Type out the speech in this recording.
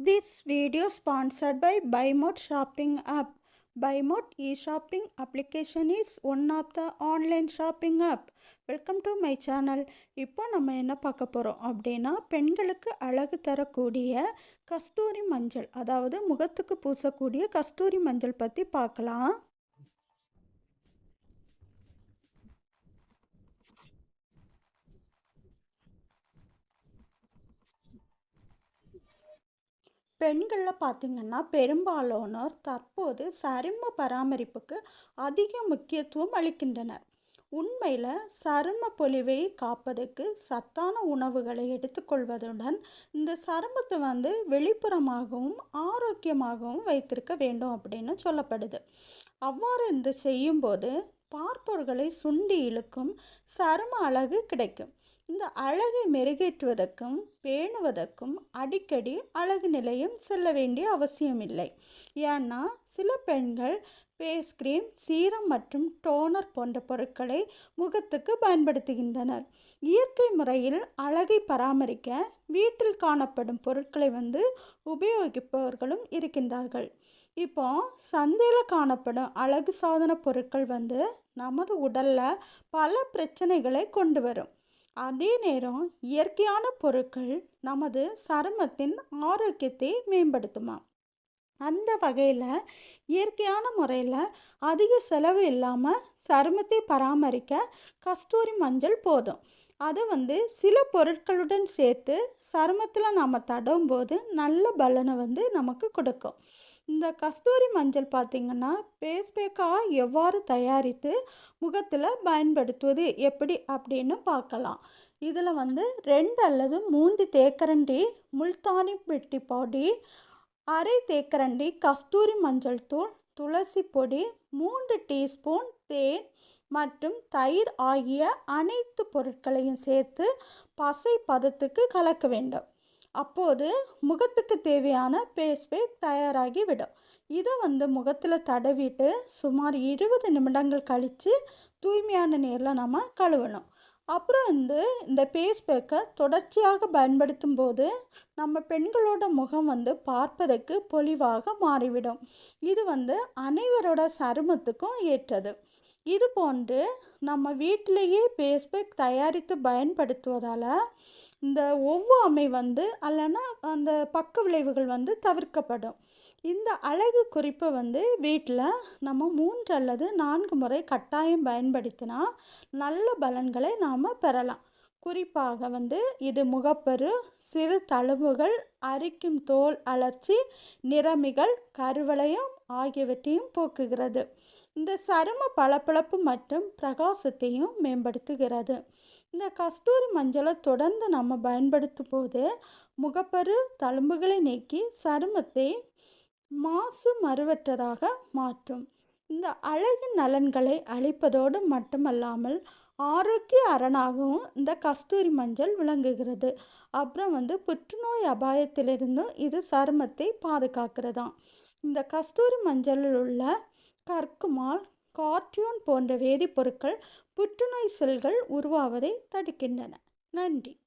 This video sponsored by Bymod Shopping App. Bymod e shopping application is one of the online shopping app welcome to my channel இப்போ நம்ம என்ன பார்க்க போகிறோம் அப்படின்னா பெண்களுக்கு அழகு தரக்கூடிய கஸ்தூரி மஞ்சள் அதாவது முகத்துக்கு பூசக்கூடிய கஸ்தூரி மஞ்சள் பற்றி பார்க்கலாம் பெண்களில் பார்த்திங்கன்னா பெரும்பாலானோர் தற்போது சரும பராமரிப்புக்கு அதிக முக்கியத்துவம் அளிக்கின்றனர். உண்மையில் சரும பொலிவை காப்பதற்கு சத்தான உணவுகளை எடுத்துக்கொள்வதுடன் இந்த சருமத்தை வந்து வெளிப்புறமாகவும் ஆரோக்கியமாகவும் வைத்திருக்க வேண்டும் அப்படின்னு சொல்லப்படுது. அவ்வாறு இந்த செய்யும்போது பார்ப்பவர்களை சுண்டி இழுக்கும் சரும அழகு கிடைக்கும். இந்த அழகை மெருகேற்றுவதற்கும் பேணுவதற்கும் அடிக்கடி அழகு நிலையம் செல்ல வேண்டிய அவசியமில்லை. ஏன்னா சில பெண்கள் ஃபேஸ் கிரீம் சீரம் மற்றும் டோனர் போன்ற பொருட்களை முகத்துக்கு பயன்படுத்துகின்றனர். இயற்கை முறையில் அழகை பராமரிக்க வீட்டில் காணப்படும் பொருட்களை வந்து உபயோகிப்பவர்களும் இருக்கின்றார்கள். இப்போ சந்தையில் காணப்படும் அழகு சாதன பொருட்கள் வந்து நமது உடலில் பல பிரச்சனைகளை கொண்டு வரும். அதே நேரம் இயற்கையான பொருட்கள் நமது சருமத்தின் ஆரோக்கியத்தை மேம்படுத்துமா? அந்த வகையில் இயற்கையான முறையில் அதிக செலவு இல்லாமல் சருமத்தை பராமரிக்க கஸ்தூரி மஞ்சள் போதும். அது வந்து சில பொருட்களுடன் சேர்த்து சருமத்தில் நாம் தடவும் போது நல்ல பலனை வந்து நமக்கு கொடுக்கும். இந்த கஸ்தூரி மஞ்சள் பார்த்திங்கன்னா பேஸ்பேக்காக எவ்வாறு தயாரித்து முகத்தில் பயன்படுத்துவது எப்படி அப்படின்னு பார்க்கலாம். இதில் வந்து ரெண்டு அல்லது மூன்று தேக்கரண்டி முல்தானி பெட்டி பொடி அரை தேக்கரண்டி கஸ்தூரி மஞ்சள் தூள் துளசி பொடி மூன்று டீஸ்பூன் தேன் மற்றும் தயிர் ஆகிய அனைத்து பொருட்களையும் சேர்த்து பசை பதத்துக்கு கலக்க வேண்டும். அப்போது முகத்துக்கு தேவையான பேஸ் பேக் தயாராகி விடும் இதை வந்து முகத்தில் தடவிட்டு சுமார் இருபது நிமிடங்கள் கழித்து தூய்மையான நீரில் நம்ம கழுவணும். அப்புறம் வந்து இந்த பேஸ் பேக்கை தொடர்ச்சியாக பயன்படுத்தும் போது நம்ம பெண்களோட முகம் வந்து பார்ப்பதற்கு பொலிவாக மாறிவிடும். இது வந்து அனைவரோட சருமத்துக்கும் ஏற்றது. இது போன்று நம்ம வீட்டிலேயே பேஸ்பேக் தயாரித்து பயன்படுத்துவதால் இந்த ஒவ்வாமை வந்து அல்லனா அந்த பக்க விளைவுகள் வந்து தவிர்க்கப்படும். இந்த அழகு குறிப்பை வந்து வீட்டில் நம்ம மூன்று அல்லது நான்கு முறை கட்டாயம் பயன்படுத்தினா நல்ல பலன்களை நாம் பெறலாம். குறிப்பாக வந்து இது முகப்பரு சிறு தழும்புகள் அரிக்கும் தோல் அலர்ச்சி நிறமிகள் கருவளையம் ஆகியவற்றையும் போக்குகிறது. இந்த சரும பளபளப்பு மற்றும் பிரகாசத்தையும் மேம்படுத்துகிறது. இந்த கஸ்தூரி மஞ்சளை தொடர்ந்து நம்ம பயன்படுத்தும் போது முகப்பரு தழும்புகளை நீக்கி சருமத்தை மாசு மறுவற்றதாக மாற்றும். இந்த அழகு நலன்களை அளிப்பதோடு மட்டுமல்லாமல் ஆரோக்கிய அரணாகவும் இந்த கஸ்தூரி மஞ்சள் விளங்குகிறது. அப்புறம் வந்து புற்றுநோய் அபாயத்திலிருந்தும் இது சருமத்தை பாதுகாக்கிறதாம். இந்த கஸ்தூரி மஞ்சளில் உள்ள கற்குமால் கார்டியோன் போன்ற வேதிப்பொருட்கள் புற்றுநோய் செல்கள் உருவாவதை தடுக்கின்றன. நன்றி.